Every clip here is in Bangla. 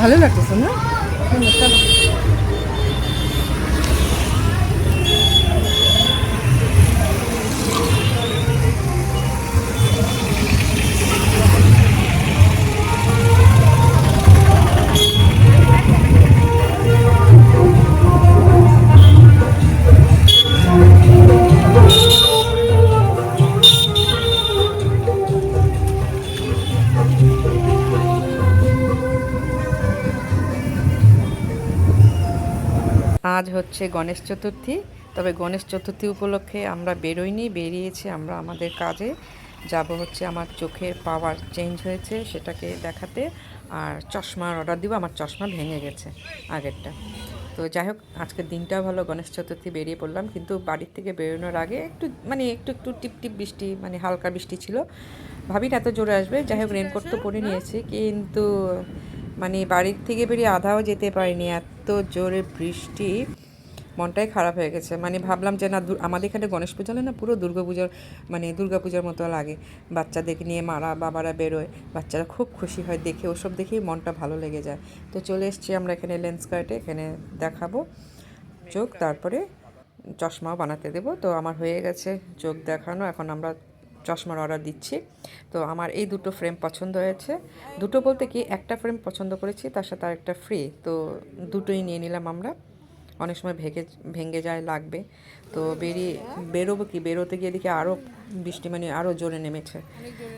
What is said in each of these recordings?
ভালো লাগতেছে না? আজ হচ্ছে গণেশ চতুর্থী। তবে গণেশ চতুর্থী উপলক্ষে আমরা বেরোইনি, বেরিয়েছি আমরা আমাদের কাজে। যাব হচ্ছে আমার চোখের পাওয়ার চেঞ্জ হয়েছে সেটাকে দেখাতে। আর চশমার অর্ডার দিব, আমার চশমা ভেঙে গেছে আগেরটা। তো যাই হোক, আজকের দিনটাও ভালো, গণেশ চতুর্থী বেরিয়ে পড়লাম। কিন্তু বাড়ির থেকে বেরোনোর আগে একটু মানে একটু একটু টিপ টিপ বৃষ্টি মানে হালকা বৃষ্টি ছিল। ভাবি না এত জোরে আসবে, যাই হোক রেনকোট তো পরে নিয়েছি। কিন্তু মানে বাড়ির থেকে বেরিয়ে আধাও যেতে পারিনি এত। জোরে বৃষ্টি, মনটাই খারাপ হয়ে গেছে। মানে ভাবলাম যে, না আমাদের এখানে গণেশ পুজো হলে না পুরো দুর্গাপূজার মানে দুর্গাপূজার মতো লাগে। বাচ্চাদেরকে নিয়ে মারা, বাবারা বেরোয়, বাচ্চারা খুব খুশি হয় দেখে, ওসব দেখেই মনটা ভালো লেগে যায়। তো চলে এসেছি আমরা এখানে লেন্স কার্টে এখানে দেখাবো চোখ, তারপরে চশমাও বানাতে দেবো। তো আমার হয়ে গেছে চোখ দেখানো, এখন আমরা চশমার অর্ডার দিচ্ছি। তো আমার এই দুটো ফ্রেম পছন্দ হয়েছে। দুটো বলতে কি একটা ফ্রেম পছন্দ করেছি তার সাথে আরেকটা ফ্রি তো দুটোই নিয়ে নিলাম আমরা। অনেক সময় ভেঙে ভেঙে যায় লাগবে। তো বেরিয়ে বেরোবো কি? বেরোতে গিয়ে দেখি আরও বৃষ্টি মানে আরও জোরে নেমেছে।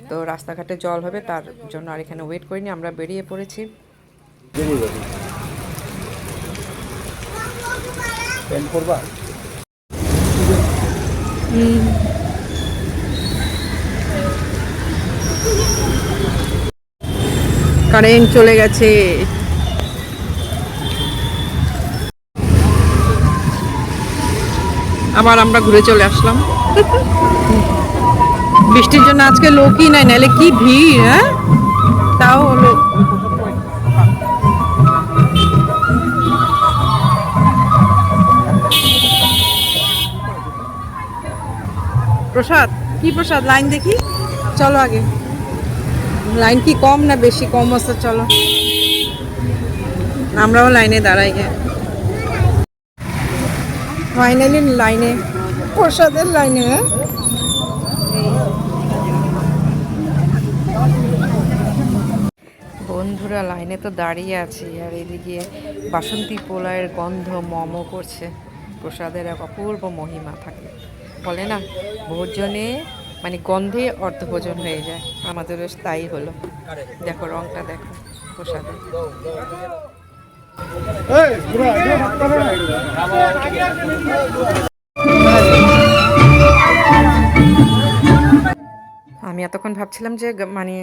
তো রাস্তাঘাটে জল হবে তার জন্য আর এখানে ওয়েট করিনি আমরা বেরিয়ে পড়েছি। প্যান্ট করবা? কারেন্ট চলে গেছে। আবার আমরা ঘুরে চলে আসলাম। বৃষ্টির জন্য আজকে লোকই নাই, নাহলে কি ভিড় হ্যাঁ? তাও হলো। প্রসাদ, কি প্রসাদ? লাইন দেখি। চলো আগে। লাইন কি কম না বেশি কম আছে? চলো। আমরাও লাইনে দাঁড়াই গে। ফাইনালি লাইনে। প্রসাদের লাইনে হ্যাঁ? বন্ধুরা, লাইনে তো দাঁড়িয়ে আছি, আর এদিকে বাসন্তী পোলায়ের গন্ধ মম করছে। প্রসাদের এক অপূর্ব মহিমা থাকে। বলে না, ভোজনে মানে গন্ধে অর্ধভোজন হয়ে যায়। আমাদেরও তাই হলো। দেখো রংটা দেখো প্রসাদের আমি এতক্ষণ ভাবছিলাম যে মানে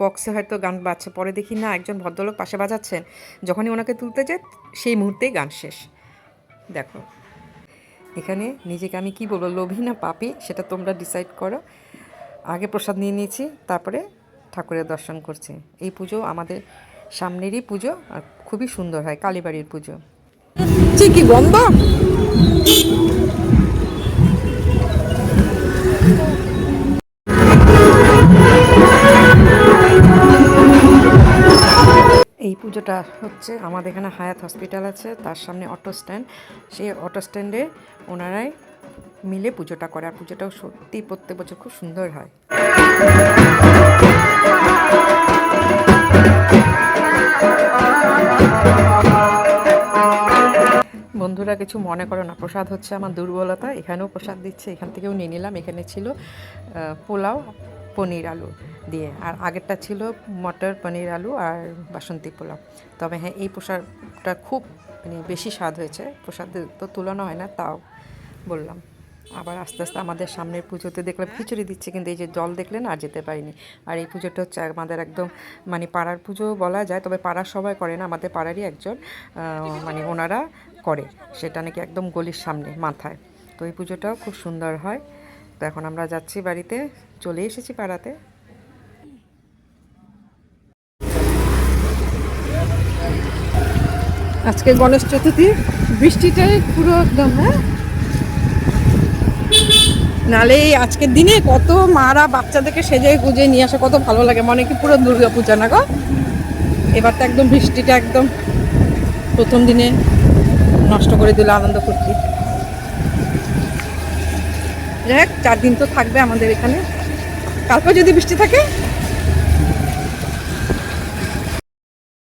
বক্সে হয়তো গান বাজছে পরে দেখি না একজন ভদ্রলোক পাশে বাজাচ্ছেন। যখনই ওনাকে তুলতে যায় সেই মুহূর্তেই গান শেষ। দেখো এখানে নিজেকে আমি কি বলব লোভী না পাপি সেটা তোমরা ডিসাইড করো। আগে প্রসাদ নিয়ে নিয়েছি তারপরে ঠাকুরের দর্শন করছি। এই পুজো আমাদের সামনেরই পুজো আর খুবই সুন্দর হয় কালীবাড়ির পুজো। কি গন্ধ এই পুজোটা হচ্ছে আমাদের এখানে হায়াত হসপিটাল আছে তার সামনে অটো স্ট্যান্ড। সেই অটো স্ট্যান্ডে ওনারাই মিলে পুজোটা করে, আর পুজোটাও সত্যি প্রত্যেক বছর খুব সুন্দর হয়। বন্ধুরা, কিছু মনে করো না, প্রসাদ হচ্ছে আমার দুর্বলতা, এখানেও প্রসাদ দিচ্ছে, এখান থেকেও নিয়ে নিলাম, এখানে ছিল পোলাও, পনির আলু দিয়ে, আর আগেরটা ছিল মটর, পনির আলু আর বাসন্তী পোলাও। তবে হ্যাঁ এই প্রসাদটা খুব মানে বেশি স্বাদ হয়েছে, প্রসাদের তো তুলনা হয় না, তাও বললাম। আবার আস্তে আস্তে আমাদের সামনের পুজোতে দেখলাম খিচুড়ি দিচ্ছে, কিন্তু এই যে জল দেখলেন আর যেতে পারিনি। আর এই পুজোটা হচ্ছে আমাদের একদম মানে পাড়ার পুজো বলা যায়, তবে পাড়ার সবাই করে না, আমাদের পাড়ারই একজন মানে ওনারা করে। সেটা নাকি একদম গলির সামনে, মাথায়। তো এই পুজোটাও খুব সুন্দর হয়। তো এখন আমরা যাচ্ছি বাড়িতে, চলে এসেছি পাড়াতে। আজকে গণেশ চতুর্থী, বৃষ্টিটাই পুরো একদম হ্যাঁ? নালে এই আজকের দিনে কত মারা বাচ্চাদেরকে সেজে গুজে নিয়ে আসা কত ভালো লাগে। মনে কি পুরো দুর্গা পূজা না গো? এবার তো একদম বৃষ্টিটা একদম প্রথম দিনে নষ্ট করে দিল আনন্দ করছি যাই হোক, চার দিন তো থাকবে আমাদের এখানে। কালকে যদি বৃষ্টি থাকে